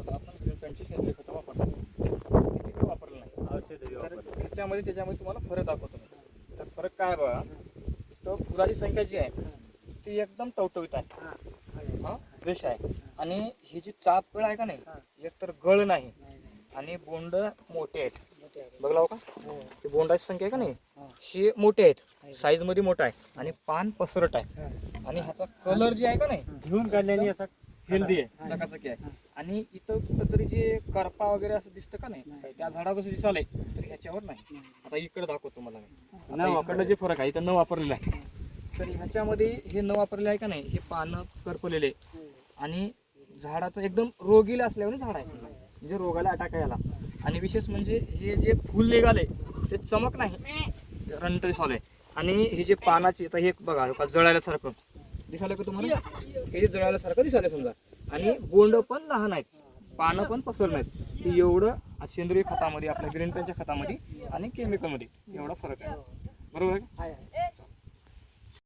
आपण सेंद्रिय खतं वापरतो काही वापरलं नाही. औषध ह्याच्यामध्ये त्याच्यामध्ये तुम्हाला फरक दाखवतो मी. तर फरक काय बघा? तर फुलाची संख्या जी आहे ती एकदम टवटवीत आहे. हा फ्रेश आहे. आणि ही जी चाप पिळ आहे का नाही एक तर गळ नाही आणि बोंड मोठे आहेत. बघलाव का? ते बोंडाची संख्या आहे का नाही? ही. मोठे आहेत. साईजमध्ये मोठा आहे. आणि पान पसरट आहे. आणि ह्याचा कलर जे आहे का नाही घेऊन काढल्याने असा हेल्दी आहे. चकाचकी आहे. आणि इथं कुठंतरी जे करपा वगैरे असं दिसतं का नाही त्या झाडावर कसं दिसालंय तर ह्याच्यावर नाही. आता इकडे दाखवतो तुम्हाला मी. आता इकडलं जे फरक आहे इथं न वापरलेलं आहे. तर ह्याच्यामध्ये हे न वापरलेलं आहे का नाही हे पानं करपलेले. आणि झाडाचं एकदम रोगीला असल्यावर झाड आहे. म्हणजे रोगाला अटॅक यायला आणि विशेष म्हणजे हे जे फुल निघाले ते चमक नाही. रंट दिसाले आणि हे जे पानाचे आता हे बघा का जळाल्यासारखं. दिसायला का तुम्हाला? हे जे जळाल्यासारखं दिसायला समजा. आणि बोंड पण लहान आहेत. पानं पण पसरलं नाहीत हे एवढं सेंद्रिय खतामध्ये आपल्या ग्रीन पेनच्या खतामध्ये आणि केमिकलमध्ये एवढा फरक आहे. बरोबर आहे?